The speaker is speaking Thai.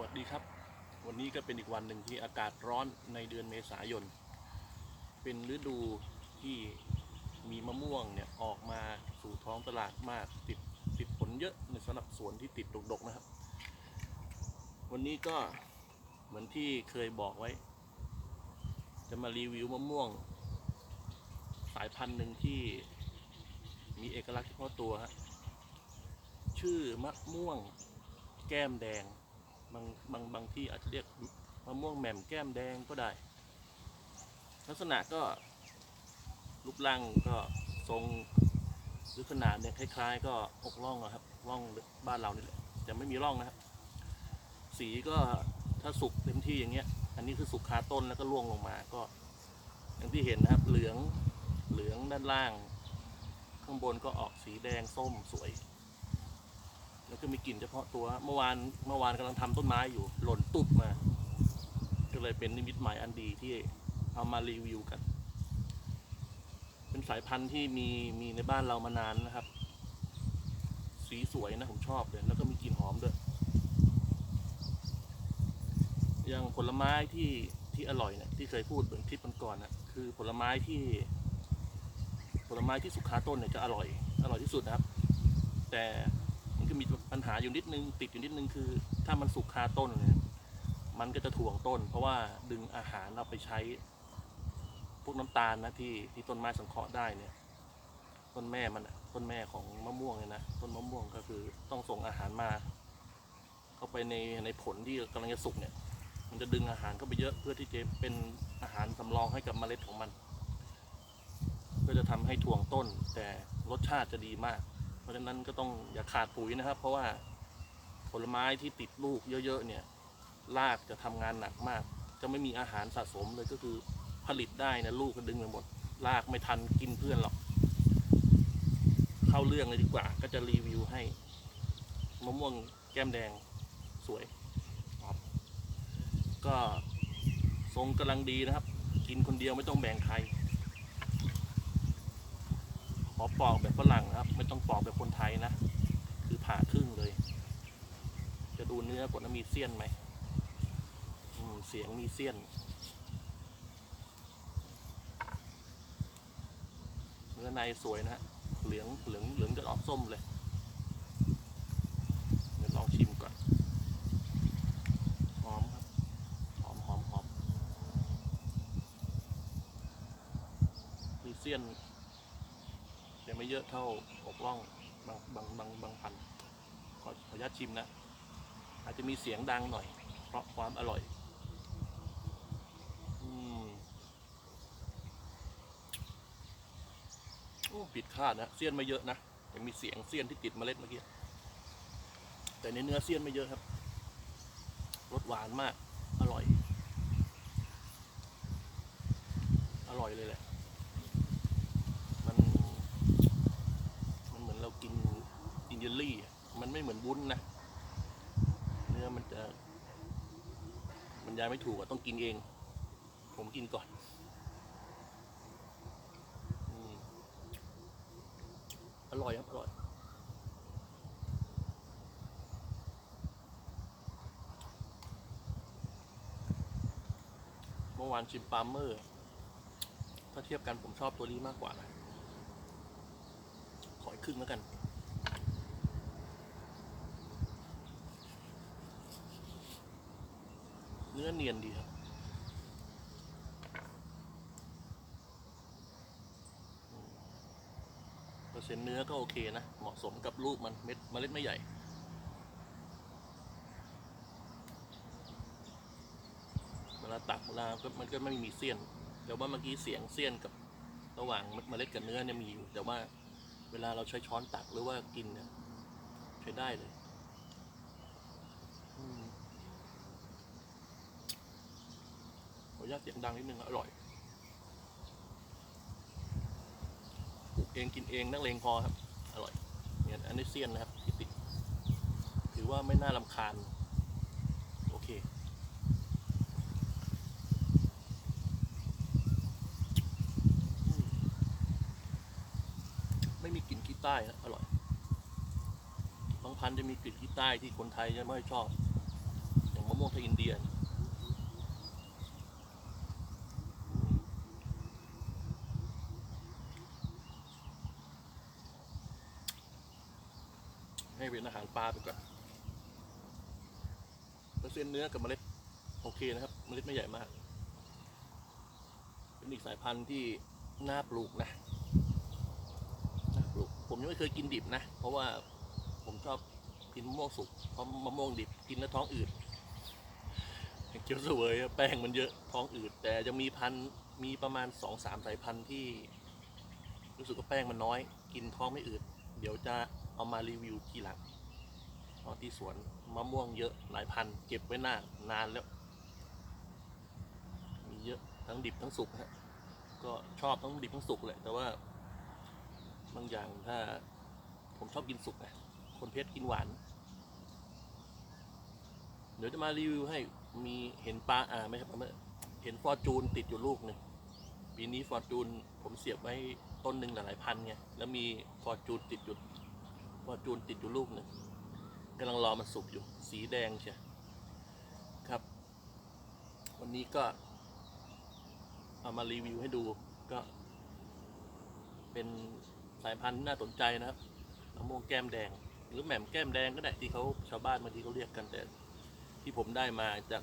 วัสดีครับ วันนี้ก็เป็นอีกวันหนึ่งที่อากาศร้อนในเดือนเมษายน เป็นฤดูที่มีมะม่วงเนี่ยออกมาสู่ท้องตลาดมากติดติดผลเยอะในสำหรับสวนที่ติดดกๆนะครับ วันนี้ก็เหมือนที่เคยบอกไว้ จะมารีวิวมะม่วง สายพันธุ์หนึ่งที่มีเอกลักษณ์เฉพาะตัวฮะชื่อมะม่วงแก้มแดง บางบางบางที่อาจจะเรียกมะม่วงแหม่มแก้มแดงก็ได้ ลักษณะก็รูปร่างก็ทรงหรือขนาดเนี่ยคล้าย ๆ ก็อกร่องอะครับร่องบ้านเรานี่แหละแต่ไม่มีร่องนะครับ สีก็ถ้าสุกเต็มที่อย่างเงี้ย อันนี้คือสุกคาต้นแล้วก็ร่วงลงมาก็ อย่างที่เห็นนะครับ เหลืองเหลืองด้านล่าง ข้างบนก็ออกสีแดงส้มสวย แล้วก็มีกลิ่นเฉพาะตัว เมื่อวานเมื่อวานกำลังทำต้นไม้อยู่ หล่นตุ๊บมา ก็เลยเป็นนิมิตหมายอันดีที่เอามารีวิวกัน เป็นสายพันธุ์ที่มีมีในบ้านเรามานานนะครับ สีสวยนะผมชอบเลย แล้วก็มีกลิ่นหอมด้วย อย่างผลไม้ที่ที่อร่อยเนี่ยที่เคยพูดเหมือนคลิปมันก่อนนะคือผลไม้ที่ ผลไม้ที่สุกคาต้นเนี่ยจะอร่อย อร่อยที่สุดนะครับ แต่ ก็มีปัญหาอยู่นิดนึง ติดอยู่นิดนึงคือ ถ้ามันสุกคาต้นเนี่ยมันก็จะถ่วงต้น เพราะว่าดึงอาหารเราไปใช้ พวกน้ำตาลนะที่ที่ต้นไม้สังเคราะห์ได้เนี่ย ต้นแม่มันต้นแม่ของมะม่วงเนี่ยนะต้นมะม่วงก็คือต้องส่งอาหารมา เข้าไปในในผลที่กำลังจะสุกเนี่ย มันจะดึงอาหารเข้าไปเยอะเพื่อที่จะเป็นอาหารสำรองให้กับเมล็ดของมันเพื่อจะทำให้ถ่วงต้นแต่รสชาติจะดีมาก ราะฉะนั้นก็ต้องอย่าขาดปุ๋ยนะครับ เพราะว่าผลไม้ที่ติดลูกเยอะๆเนี่ยรากจะทำงานหนักมาก จะไม่มีอาหารสะสมเลยก็คือผลิตได้นะลูกก็ดึงไปหมดรากไม่ทันกินเพื่อนหรอก เข้าเรื่องเลยดีกว่า ก็จะรีวิวให้มะม่วงแก้มแดงสวยครับก็ทรงกำลังดีนะครับ กินคนเดียวไม่ต้องแบ่งใคร ขอปอกแบบฝรั่งนะครับ ไม่ต้องปอกแบบคนไทยนะ คือผ่าครึ่งเลย จะดูเนื้อกดมีเสี้ยนไหมมเสียงมีเสี้ยน เนื้อในสวยนะฮะเหลืองเหลืองเหลืองจะออกส้มเลยเดี๋ยวลองชิมก่อนหอมครับหอมหอมหอมมีเสี้ยน แต่ไม่เยอะเท่าอกล่องบางบางบางบางพันขอขออนุญาตชิมนะ อาจจะมีเสียงดังหน่อย เพราะความอร่อย อืมโอ้ผิดคาดนะเสี้ยนไม่เยอะนะแต่มีเสียงเสี้ยนที่ติดเมล็ดเมื่อกี้แต่ในเนื้อเสี้ยนไม่เยอะครับรสหวานมาก อร่อย อร่อยเลยแหละ มัน มันเหมือนเรากินกินเย ลี่ มันไม่เหมือนวุ้นนะ เนื้อมันจะมันยายไม่ถูกอะต้องกินเอง ผมกินก่อนอืมอร่อยครับ อร่อยเมื่อวานชิมปาล์มเมอร์ ถ้าเทียบกันผมชอบตัวนี้มากกว่านะขออีกครึ่งแล้วกัน เนื้อเนียนดีครับเปอร์เซ็นต์เนื้อก็โอเคนะ เหมาะสมกับลูกมันเม็ดเมล็ดไม่ใหญ่เวลาตักเวลาก็มันก็ไม่มีเสี้ยนแต่ว่าเมื่อกี้เสียงเสี้ยนกับระหว่างเมล็ดกับเนื้อเนี่ยมีอยู่ แต่ว่าเวลาเราใช้ช้อนตักหรือว่ากินเนี่ยใช้ได้เลยอืมข ออนุญาตเสียงดังนิดนึงอร่อยปลูกเองกินเองนักเลงพอครับ อร่อยเนี่ยอันนี้เสี้ยนนะครับที่ติด ถือว่าไม่น่าลำคาญ โอเคไม่มีกลิ่นขี้ใต้นะอร่อย บางพันธุ์จะมีกลิ่นขี้ใต้ที่คนไทยจะไม่ชอบ อย่างมะม่วงไทยอินเดีย ให้เป็นอาหารปลาไปก่อนเปอร์เซ็นต์เนื้อกับเมล็ดโอเคนะครับ เมล็ดไม่ใหญ่มาก เป็นอีกสายพันธุ์ที่น่าปลูกนะน่าปลูก ผมยังไม่เคยกินดิบนะ เพราะว่าผมชอบกินมะม่วงสุก เพราะมะม่วงดิบกินแล้วท้องอืดเกี๊ยวเสวยแป้งมันเยอะท้องอืด แต่จะมีพันธุ์มีประมาณสองสามสายพันธุ์ที่ รู้สึกว่าแป้งมันน้อย กินท้องไม่อืด เดี๋ยวจะ เอามารีวิวทีหลังเพราะที่สวนมะม่วงเยอะหลายพันต์เก็บไว้นานนานแล้ว มีเยอะทั้งดิบทั้งสุกฮะก็ชอบทั้งดิบทั้งสุกแหละแต่ว่าบางอย่างถ้าผมชอบกินสุกนะคนเพชรกินหวาน เดี๋ยวจะมารีวิวให้มีเห็นปลาอ่าไม่ใช่ปลาเมื่อเห็นฟอร์จูนติดอยู่ลูกหนึ่งปีนี้ฟอร์จูนผมเสียบไว้ต้นหนึ่งหลายพันไงแล้วมีฟอร์จูนติดอยู่ ฟอจูนติดอยู่ลูกหนึ่งกำลังรอมันสุกอยู่ สีแดงใช่ครับ วันนี้ก็ เอามารีวิวให้ดูก็ เป็นสายพันธุ์น่าสนใจนะครับมะม่วงแก้มแดง หรือแหม่มแก้มแดงก็ได้ที่เขาชาวบ้านบางทีเขาเรียกกันแต่ที่ผมได้มาจาก